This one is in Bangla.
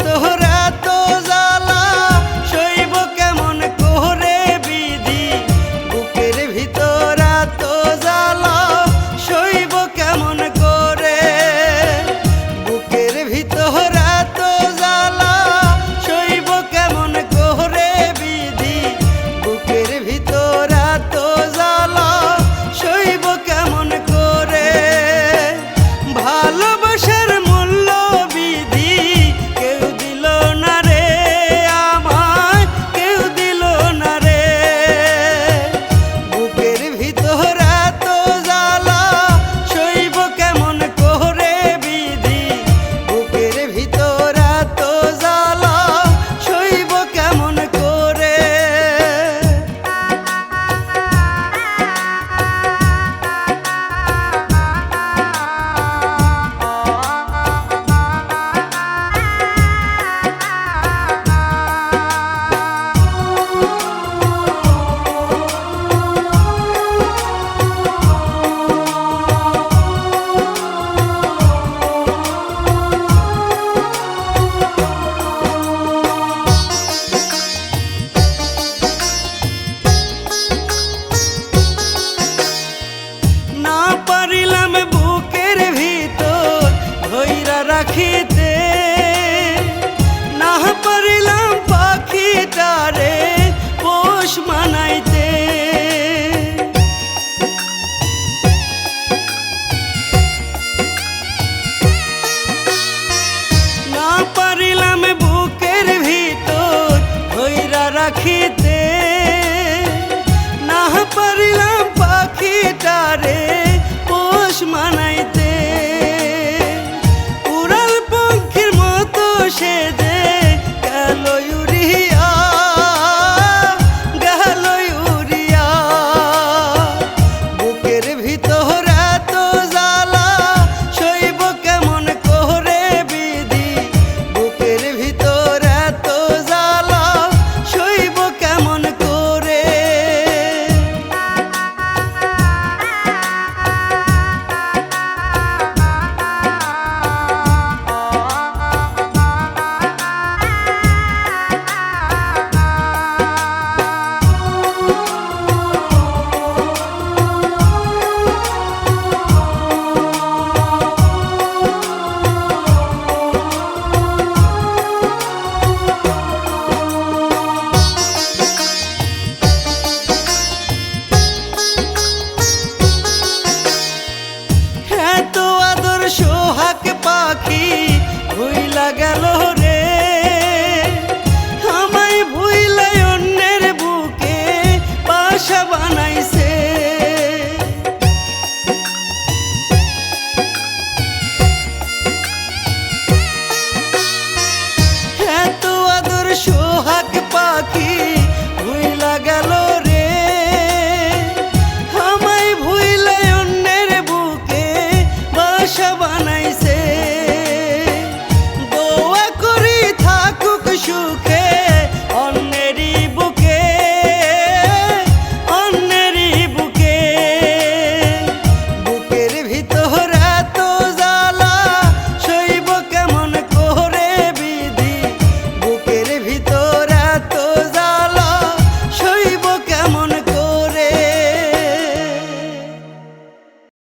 তোহরা রাখিতে না পারিলাম পাখিটারে পোষ মানাইতে। show.